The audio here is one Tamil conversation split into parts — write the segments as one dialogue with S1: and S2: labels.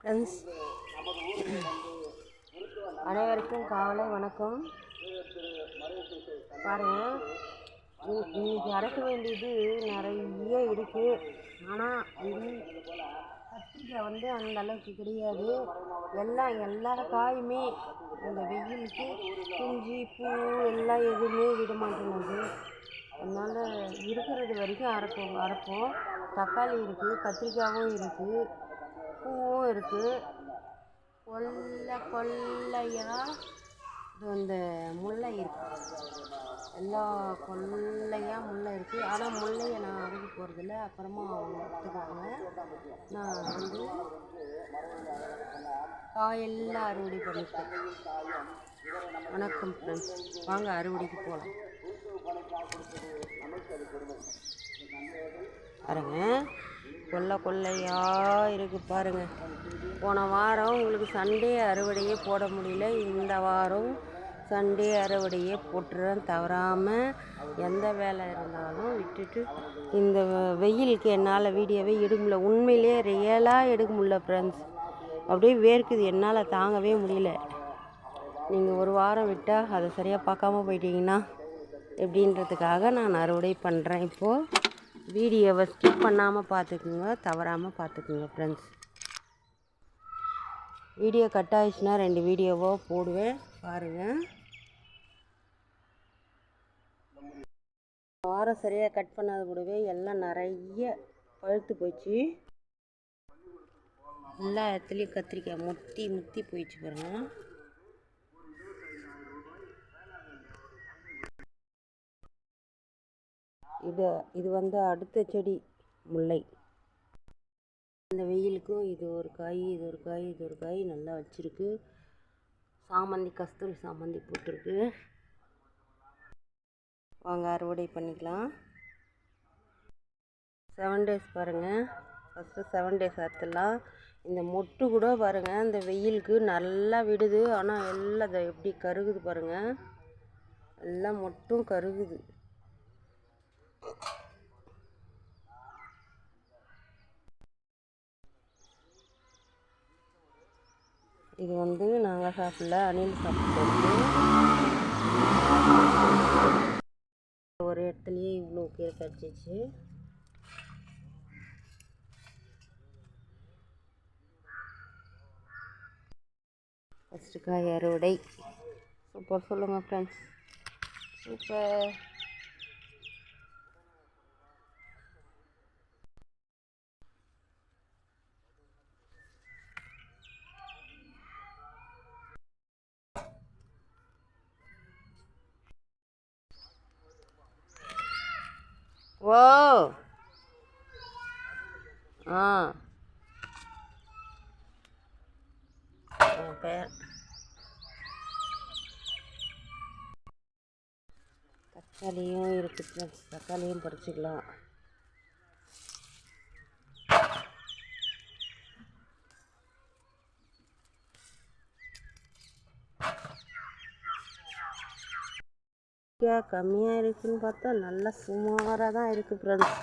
S1: ஃப்ரெண்ட்ஸ் அனைவருக்கும் காலை வணக்கம். பாருங்கள் இன்னைக்கு அரைக்க வேண்டியது நிறைய இருக்குது ஆனால் இது கத்திரிக்காய் வந்து அந்த அளவுக்கு கிடையாது. எல்லாம் எல்லா காயுமே இந்த வெயிலுக்கு குஞ்சு பூ எல்லாம் எதுவுமே விட மாட்டேங்குது. அதனால் இருக்கிறது வரைக்கும் அரைப்போம் அரைப்போம். தக்காளி இருக்குது கத்திரிக்காயும் இருக்குது பூவும் இருக்குது கொல்லை கொல்லையாக இது அந்த முல்லை இருக்குது எல்லா கொல்லையாக முல்லை இருக்குது ஆனால் முல்லையை நான் அறுக்க போகிறதில்ல அப்புறமா அவங்க எடுத்துக்குவாங்க. நான் வந்து காயெல்லாம் அறுவடை பண்ணிட்டேன் வணக்கம் ஃப்ரெண்ட்ஸ் வாங்க அறுவடைக்கு போகலாம் பாருங்க. கொல்லை கொள்ளையாக இருக்குது பாருங்கள் போன வாரம் உங்களுக்கு சண்டே அறுவடையே போட முடியல. இந்த வாரம் சண்டே அறுவடையே போட்டுறேன். தவறாமல் எந்த வேலை இருந்தாலும் விட்டுட்டு இந்த வெயிலுக்கு என்னால் வீடியோவே எடுக்க முடியல. உண்மையிலே ரியலாக எடுக்க முடியல ஃப்ரெண்ட்ஸ் அப்படியே வேர்க்குது. என்னால் தாங்கவே முடியல. நீங்கள் ஒரு வாரம் விட்டால் அதை சரியாக பார்க்காம போயிட்டீங்கன்னா எப்படின்றதுக்காக நான் அறுவடை பண்ணுறேன் இப்போது வீடியோவை ஸ்கிப் பண்ணாமல் பார்த்துக்குங்க தவறாமல் பார்த்துக்குங்க ஃப்ரெண்ட்ஸ் வீடியோ கட் ஆயிடுச்சுன்னா ரெண்டு வீடியோவோ போடுவேன் பாருங்கள் வாரம் சரியாக கட் பண்ணாத கூடவே எல்லாம் நிறைய பழுத்து போச்சு. எல்லா இடத்துலையும் கத்திரிக்காய் முத்தி முத்தி போயிடுச்சு பாருங்கள் இது இது வந்து அடுத்த செடி முல்லை. இந்த வெயிலுக்கும் இது ஒரு காய் இது ஒரு காய் இது ஒரு காய் நல்லா வச்சுருக்கு. சாமந்தி கஸ்தூரி சாமந்தி போட்டிருக்கு. வாங்க அறுவடை பண்ணிக்கலாம். செவன் டேஸ் பாருங்கள் ஃபஸ்ட்டு செவன் டேஸ் அறுத்துடலாம் இந்த மொட்டு கூட பாருங்கள் இந்த வெயிலுக்கு நல்லா விடுது. ஆனால் எல்லாம் எப்படி கருகுது பாருங்கள் எல்லாம் மொட்டும் கருகுது. இது வந்து நாங்கள் சாப்பிடல அணில் சாப்பிட்டு ஒரு இடத்துலையே இவ்வளோ கீரை கிடச்சிச்சு. ஃபஸ்ட்டு காய் அறுவடை. சூப்பர். சொல்லுங்கள் ஃப்ரெண்ட்ஸ் சூப்பர். ஓ. ஆ. என் பேர்? தக்காளியும் இருக்குது. தக்காளியும் பறிச்சிக்கலாம். கம்மியாக இருக்குன்னு பார்த்தா நல்லா சுமாராக தான் இருக்குது ஃப்ரெண்ட்ஸ்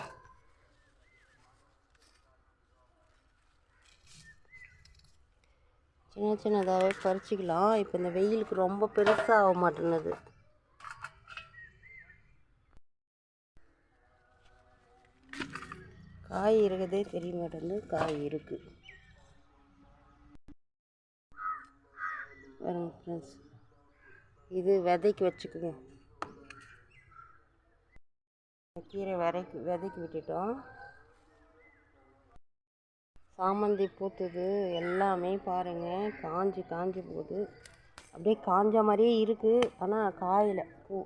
S1: சின்ன சின்னதாகவே பறிச்சிக்கலாம். இப்போ இந்த வெயிலுக்கு ரொம்ப பெருசாக ஆக மாட்டேங்குது காய் இருக்குதே தெரிய மாட்டேங்குது. காய் இருக்குது ஃப்ரெண்ட்ஸ் இது விதைக்கு வச்சுக்குங்க. கீரை விதைக்கு விதைக்கு விட்டுட்டோம். சாமந்தி பூத்துது எல்லாமே பாருங்கள் காஞ்சி காஞ்சி போகுது. அப்படியே காஞ்ச மாதிரியே இருக்குது ஆனால் காயில் பூ.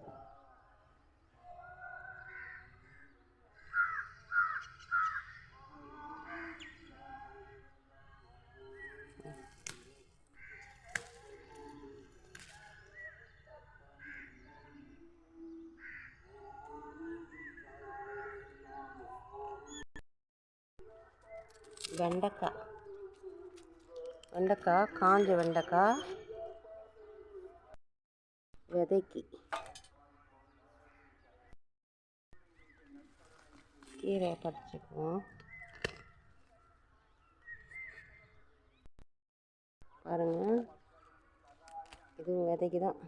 S1: வெண்டைக்காய். வெண்டைக்காய் காஞ்ச வெண்டைக்காய் விதைக்கு. கீரையை பறிச்சுக்குவோம். பாருங்கள் இதுவும் விதைக்கு தான்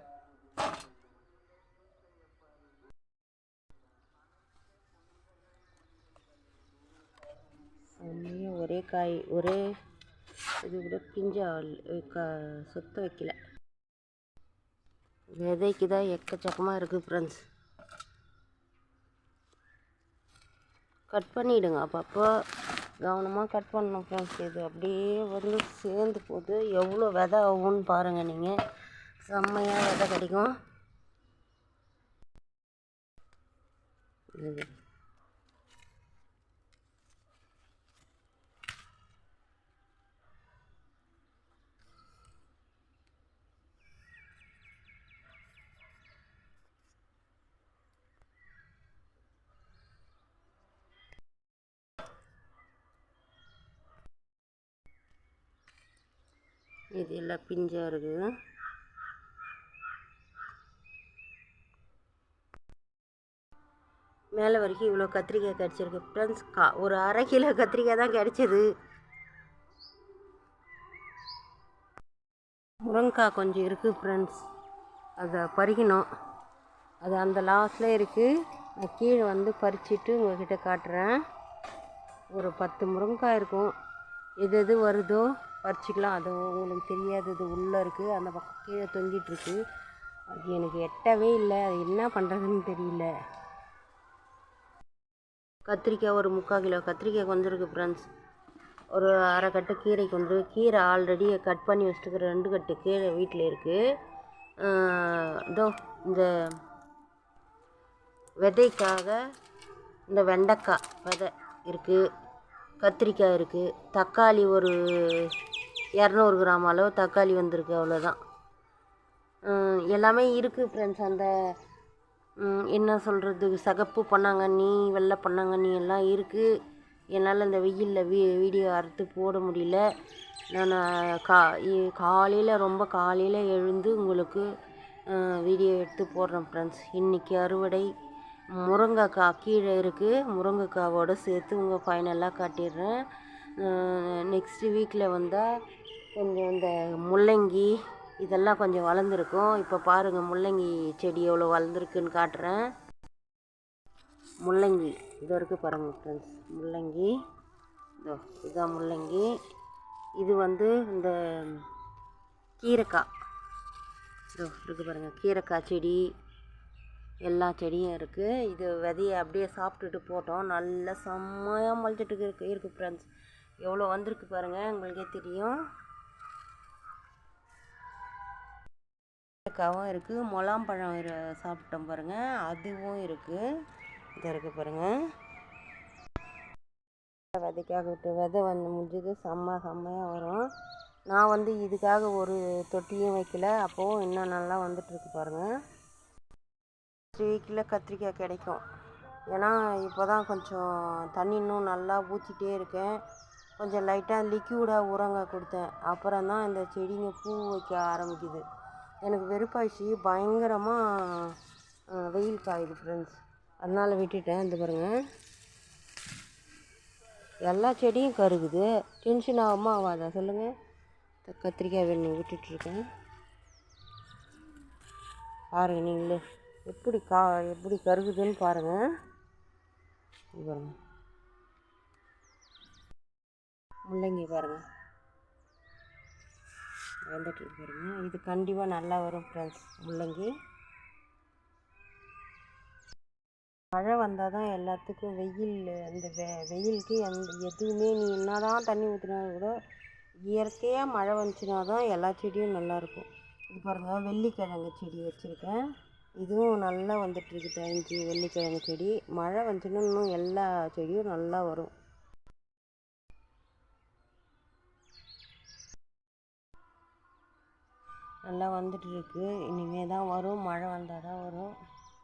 S1: செம்மையாக ஒரே காய் ஒரே இது கூட பிஞ்சா க சுத்த வைக்கல. விதைக்கு தான் எக்கச்சக்கமாக இருக்குது ஃப்ரெண்ட்ஸ் கட் பண்ணிவிடுங்க அப்பப்போ கவனமாக கட் பண்ணணும் ஃப்ரெண்ட்ஸ் இது அப்படியே வந்து சேர்ந்து போகுது எவ்வளோ விதை ஆகும்னு பாருங்கள் நீங்கள் செம்மையாக விதை கிடைக்கும். இது இது எல்லாம் பிஞ்சாக இருக்குது. மேலே வரைக்கும் இவ்வளோ கத்திரிக்காய் கிடச்சிருக்கு. ஃப்ரெண்ட்ஸ் கா ஒரு அரை கிலோ கத்திரிக்காய் தான் கிடச்சிது. முருங்கைக்காய் கொஞ்சம் இருக்குது ஃப்ரெண்ட்ஸ் அதை பறிக்கணும். அது அந்த லாஸ்டில் இருக்குது நான் கீழே வந்து பறிச்சிட்டு உங்கள்கிட்ட காட்டுறேன். ஒரு பத்து முருங்கைக்காய் இருக்கும். எது எது வருதோ பறிச்சிக்கலாம். அது உங்களுக்கு தெரியாதது உள்ளே இருக்குது அந்த பக்கம் கீழே தொங்கிட்டுருக்கு அது எனக்கு எட்டவே இல்லை. அது என்ன பண்ணுறதுன்னு தெரியல. கத்திரிக்காய் ஒரு முக்கால் கிலோ. கத்திரிக்காய் கொஞ்சம் ஃப்ரெண்ட்ஸ் ஒரு அரை கட்டு கீரை கொண்டு கீரை ஆல்ரெடி கட் பண்ணி வச்சுட்டு ரெண்டு கட்டு கீரை வீட்டில் இருக்குது இதோ இந்த விதைக்காக இந்த வெண்டைக்காய் விதை இருக்குது கத்திரிக்காய் இருக்குது தக்காளி ஒரு இரநூறு கிராம் அளவு தக்காளி வந்திருக்கு அவ்வளோதான் எல்லாமே இருக்குது ஃப்ரெண்ட்ஸ் அந்த என்ன சொல்கிறது சகப்பு பொன்னாங்கண்ணி வெள்ளை பொன்னாங்கண்ணி எல்லாம் இருக்குது என்னால் இந்த வெயிலில் வீ வீடியோ அறுத்து போட முடியல. நான் கா காலையில் ரொம்ப காலையில் எழுந்து உங்களுக்கு வீடியோ எடுத்து போடுறேன் ஃப்ரெண்ட்ஸ் இன்றைக்கி அறுவடை. முருங்கைக்காய் கீழே இருக்குது முருங்கைக்காவோடு சேர்த்து உங்கள் ஃபைனலாக காட்டிடுறேன். நெக்ஸ்ட் வீக்கில் வந்தால் கொஞ்சம் இந்த முள்ளங்கி இதெல்லாம் கொஞ்சம் வளர்ந்துருக்கும். இப்போ பாருங்கள் முள்ளங்கி செடி எவ்வளோ வளர்ந்துருக்குன்னு காட்டுறேன். முள்ளங்கி. இது இருக்குது பாருங்கள் ஃப்ரெண்ட்ஸ் முள்ளங்கி. இதோ இதுதான் முள்ளங்கி. இது வந்து இந்த கீரைக்காய். இதோ இருக்குது பாருங்கள் கீரைக்காய் செடி. எல்லா செடியும் இருக்குது இது விதையை அப்படியே சாப்பிட்டுட்டு போட்டோம். நல்லா செம்மையாக முளைச்சிட்டு இருக்கு இருக்குது ஃப்ரெண்ட்ஸ் எவ்வளோ வந்திருக்கு பாருங்கள் உங்களுக்கே தெரியும். கீரைக்காவும் இருக்குது முலாம்பழம் இரு சாப்பிட்டோம் பாருங்கள் அதுவும் இருக்குது இது இருக்குது பாருங்கள் விதைக்காக விட்டு விதை வந்து முடிஞ்சது. செம்ம செம்மையாக வரும். நான் வந்து இதுக்காக ஒரு தொட்டியும் வைக்கல. அப்போது இன்னும் நல்லா வந்துட்டுருக்கு பாருங்கள் நெக்ஸ்ட் வீக்கில் கத்திரிக்காய் கிடைக்கும். ஏன்னா இப்போ தான் கொஞ்சம் தண்ணி இன்னும் நல்லா ஊற்றிட்டே இருக்கேன். கொஞ்சம் லைட்டாக லிக்யூடாக உரங்க கொடுத்தேன். அப்புறம் தான் இந்த செடிங்க பூ வைக்க ஆரம்பிக்குது. எனக்கு வெறுப்பாயிடுச்சு. பயங்கரமாக வெயில் காயுது ஃப்ரெண்ட்ஸ் அதனால் விட்டுட்டேன். இந்த பாருங்கள் எல்லா செடியும் கருகுது. டென்ஷன் ஆகாமல் ஆகாதா? சொல்லுங்கள் கத்திரிக்காய் வேணும் விட்டுட்ருக்கேன். பாருங்கள் நீங்களே. எப்படி கா எப்படி கருகுதுன்னு பாருங்கள் பாருங்கள் முள்ளங்கி பாருங்கள் வந்துட்டு பாருங்க. இது கண்டிப்பாக நல்லா வரும் ஃப்ரெண்ட்ஸ் முள்ளங்கி. மழை வந்தால் தான் எல்லாத்துக்கும் வெயில் அந்த வெ வெயிலுக்கு எந்த எதுவுமே நீ என்ன தான் தண்ணி ஊற்றினா கூட இயற்கையாக மழை வந்துச்சுனா தான் எல்லா செடியும் நல்லாயிருக்கும் இது பாருங்கள் வெள்ளிக்கிழங்கு செடி வச்சுருக்கேன். இதுவும் நல்லா வந்துட்டுருக்கு தழிஞ்சு வெள்ளிக்கிழங்கு செடி. மழை வந்துச்சுன்னா இன்னும் எல்லா செடியும் நல்லா வரும். நல்லா வந்துட்டு இருக்கு இனிமே தான் வரும். மழை வந்தால் தான் வரும்.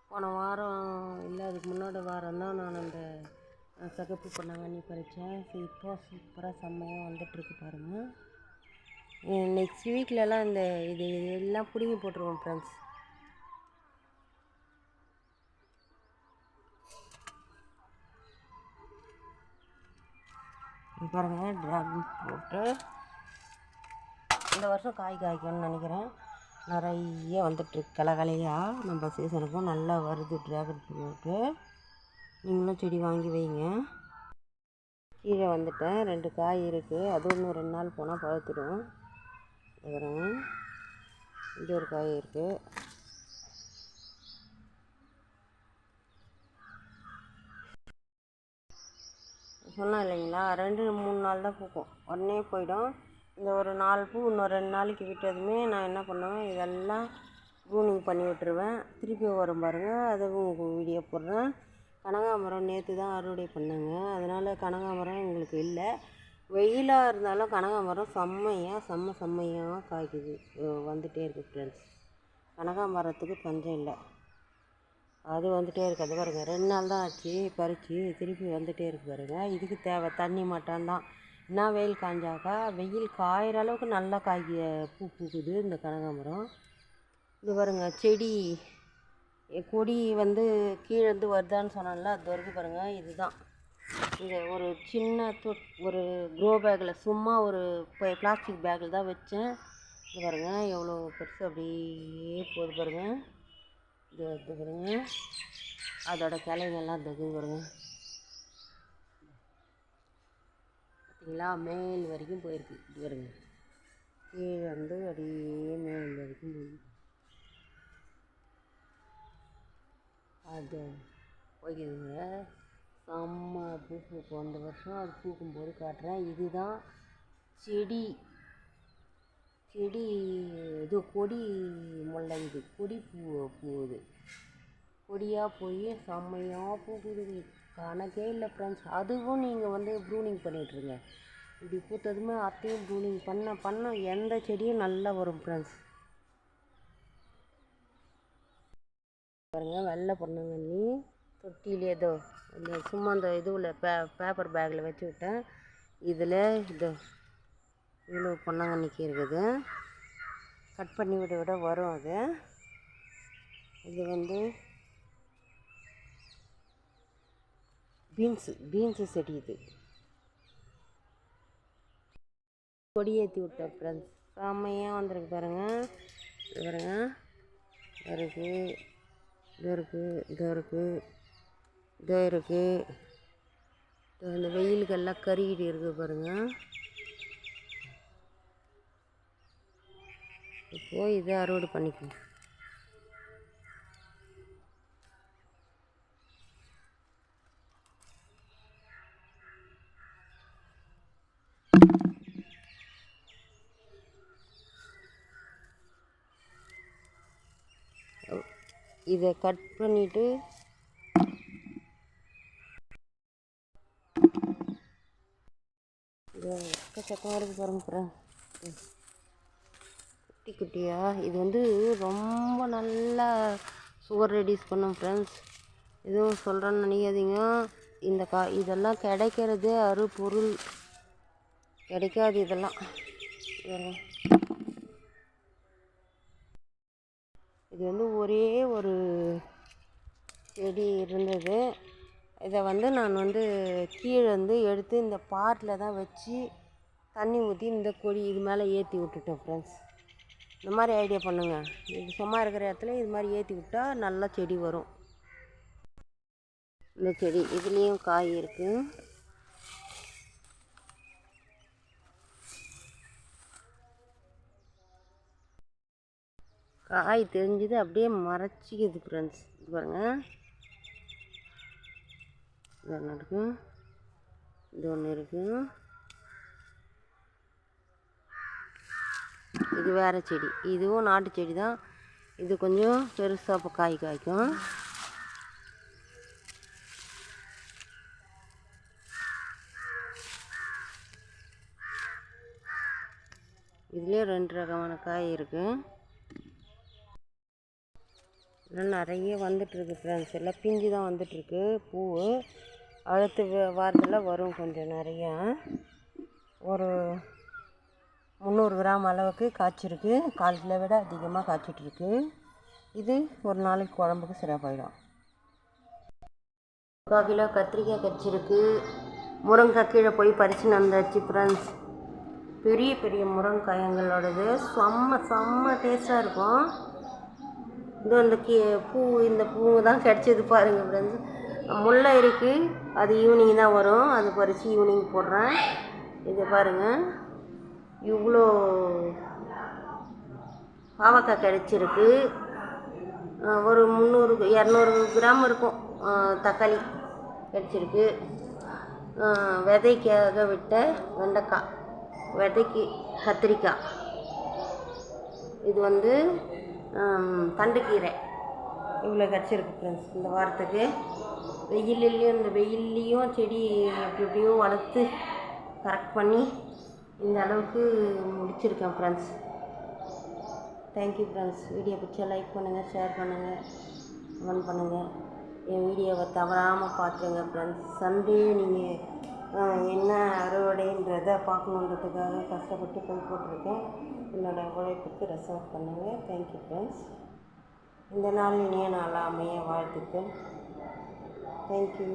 S1: போன வாரம் இல்லை அதுக்கு முன்னாடி வாரம் தான் நான் அந்த சகப்பு பொன்னாங்கண்ணி பறித்தேன் இப்போ சூப்பராக செம்மையாக வந்துட்டுருக்கு பாருங்கள் நெக்ஸ்ட் வீக்லலாம் இந்த இது இது எல்லாம் பிடுங்கி போட்டுருவோம் ஃப்ரெண்ட்ஸ் பாருங்கள் ட்ராகன் போட்டு இந்த வருஷம் காய் காய்க்கும்னு நினைக்கிறேன். நிறைய வந்துட்டுருக்கு. கலகலையாக நம்ம சீசனுக்கும் நல்லா வருது ட்ராகன் ஃப்ரூட்டு நீங்களும் செடி வாங்கி வைங்க. கீழே வந்துட்டேன். ரெண்டு காய் இருக்குது அது இன்னும் ரெண்டு நாள் போனால் பழுத்துடும். பாருங்க. இங்கே ஒரு காய் இருக்குது சொன்னேன் இல்லைங்களா? ரெண்டு மூணு நாள் தான் பூக்கும். உடனே போயிடும். இந்த ஒரு நாலு பூ இன்னும் ரெண்டு நாளைக்கு விட்டதுமே நான் என்ன பண்ணுவேன் இதெல்லாம் ப்ரூனிங் பண்ணி விட்டுருவேன். திருப்பி வரும் பாருங்கள் அதுவும் உங்களுக்கு வீடியோ போடுறேன். கனகாமரம் நேற்று தான் அறுவடை பண்ணேங்க. அதனால் கனகாமரம் எங்களுக்கு இல்லை. வெயிலாக இருந்தாலும் கனகாமரம் செம்மையாக செம்ம செம்மையாக காய்க்குது. வந்துகிட்டே இருக்குது ஃப்ரெண்ட்ஸ் கனகாமரத்துக்கு பஞ்சம் இல்லை. அது வந்துகிட்டே இருக்குது. அது ரெண்டு நாள் தான் ஆச்சு பறித்து திருப்பி வந்துகிட்டே இருக்கு பாருங்கள் இதுக்கு தேவை தண்ணி மட்டும்தான். என்ன வெயில் காஞ்சாக்கா? வெயில் காயிற அளவுக்கு நல்லா காய்க்க பூ பூக்குது இந்த கனகாமரம் இது பாருங்க செடி கொடி வந்து கீழே இருந்து வருதான்னு சொன்னால அது வரைக்கும் பாருங்கள் இதுதான். இது ஒரு சின்ன தொட் ஒரு க்ரோ பேக்கில் சும்மா ஒரு பிளாஸ்டிக் பேக்கில் தான் வச்சேன். இது பாருங்க எவ்வளோ பெருசு அப்படியே போகுது பாருங்கள் இது பாருங்கள் பாருங்க. அதோட கிளைங்கெல்லாம் தகுது பாருங்கள் பார்த்தீங்களா மேல் வரைக்கும் போயிருக்கு. இது வருங்க கீழே வந்து அப்படியே மேல் வரைக்கும் போகுது அது போய்க்குதுங்க. செம்ம பூ பூக்கும் அந்த வருஷம் அது பூக்கும்போது காட்டுறேன். இதுதான் செடி. செடி இது கொடி முல்லை இது கொடி பூ பூவுது கொடியாக போய் செம்மையாக பூக்குது கணக்கே இல்லை ஃப்ரெண்ட்ஸ் அதுவும் நீங்கள் வந்து ப்ரூனிங் பண்ணிகிட்ருங்க இப்படி பூத்ததுமே அத்தையும் ப்ரூனிங் பண்ண பண்ண எந்த செடியும் நல்லா வரும் ஃப்ரெண்ட்ஸ் பாருங்கள் வெள்ளை பொண்ணுங்கண்ணி தொட்டிலே ஏதோ இந்த சும்மா அந்த இதுவில் பே பேப்பர் பேக்கில் வச்சு விட்டேன். இதில் இது இவ்வளோ பொன்னாங்கண்ணிக்கு இருக்குது. கட் பண்ணி விட விட வரும் அது. இது வந்து பீன்ஸு பீன்ஸு செடி இது. கொடி ஏற்றி விட்டேன் ஃப்ரெண்ட்ஸ் செம்மையாக வந்திருக்கு பாருங்க. இது பாருங்க. இருக்கு. இது இருக்குது இது இருக்குது இது இருக்குது இது இந்த வெயிலுக்கெல்லாம் கருகிட்டு இருக்குது பாருங்க. போய் இதை அறுவடை பண்ணிக்கணும். இதை கட் பண்ணிவிட்டு இது இருக்குது பாருங்க குட்டி குட்டியா. இது வந்து ரொம்ப நல்லா சுகர் ரெடியூஸ் பண்ணும் ஃப்ரெண்ட்ஸ் எதுவும் சொல்கிறேன்னு நினைக்காதீங்க. இந்த கா இதெல்லாம் கிடைக்கிறது அறுபொருள். கிடைக்காது இதெல்லாம். இது வந்து ஒரே ஒரு செடி இருந்தது. இதை வந்து நான் வந்து கீழே வந்து எடுத்து இந்த பாட்டில் தான் வச்சு தண்ணி ஊற்றி இந்த கொடி இது மேலே ஏற்றி விட்டுட்டேன் ஃப்ரெண்ட்ஸ் இந்த மாதிரி ஐடியா பண்ணுங்கள் இது சும்மா இருக்கிற இடத்துல இது மாதிரி ஏற்றி விட்டா நல்லா செடி வரும். இந்த செடி இதுலேயும் காய் இருக்குது காய் தெரிஞ்சது அப்படியே மறைச்சிக்குது ஃப்ரெண்ட்ஸ் இது பாருங்க. இது ஒன்று இருக்கும் இது ஒன்று இருக்கும் இது வேறு செடி. இதுவும் நாட்டு செடி தான் இது கொஞ்சம் பெருசாக இப்போ காய் காய்க்கும். இதுலேயே ரெண்டு ரகமான காய் இருக்குது இன்னும் நிறைய வந்துட்டுருக்கு ஃப்ரெண்ட்ஸ் எல்லாம் பிஞ்சு தான் வந்துட்டுருக்கு. பூ அடுத்த வ- வாரத்தில் வரும் கொஞ்சம் நிறையா. ஒரு முந்நூறு கிராம் அளவுக்கு காய்ச்சிருக்கு. கால் கிலோ விட அதிகமாக காய்ச்சிட்ருக்கு இது ஒரு நாளைக்கு குழம்புக்கு சரியாக போயிடும் முக்கால் கிலோ கத்திரிக்காய் கடிச்சிருக்கு. முருங்கைக்காய் கீழே போய் பறிச்சுன்னு வந்தாச்சு ஃப்ரெண்ட்ஸ் பெரிய பெரிய முருங்காயங்களோடது செம்ம செம்ம டேஸ்ட்டாக இருக்கும். இது இந்த கீ பூ இந்த பூ தான் கிடச்சிது பாருங்க ஃப்ரெண்ட்ஸ் முல்லை இருக்குது அது ஈவினிங் தான் வரும். அது பறித்து ஈவினிங் போடுறேன். இது பாருங்கள் இவ்வளோ பாவக்காய் கிடச்சிருக்கு. ஒரு முந்நூறு இரநூறு கிராம் இருக்கும். தக்காளி கிடச்சிருக்கு. விதைக்காக விட்ட வெண்டைக்காய். விதைக்கு கத்திரிக்காய். இது வந்து தண்டுக்கீரை இவ்வளோ கிடச்சிருக்கு ஃப்ரெண்ட்ஸ் இந்த வாரத்துக்கு. வெயில்லையும் இந்த வெயில்லையும் செடி எப்படி எப்படியோ வளர்த்து கரெக்ட் பண்ணி இந்த அளவுக்கு முடிச்சிருக்கேன் friends thank you friends video பிடிச்சா லைக் பண்ணுங்கள் ஷேர் பண்ணுங்கள் கமெண்ட் பண்ணுங்கள் என் வீடியோவை தவறாமல் பார்த்துருங்க ஃப்ரெண்ட்ஸ் சண்டே நீங்கள் என்ன அறுவடைன்றதை பார்க்கணுன்றதுக்காக கஷ்டப்பட்டு போய் போட்டிருக்கேன். என்னோடய உழைப்புக்கு ரெசர்வ் பண்ணுங்கள் தேங்க்யூ ஃப்ரெண்ட்ஸ் இந்த நாள் இனிய நாளாக அமைய வாழ்த்துக்கள். தேங்க்யூ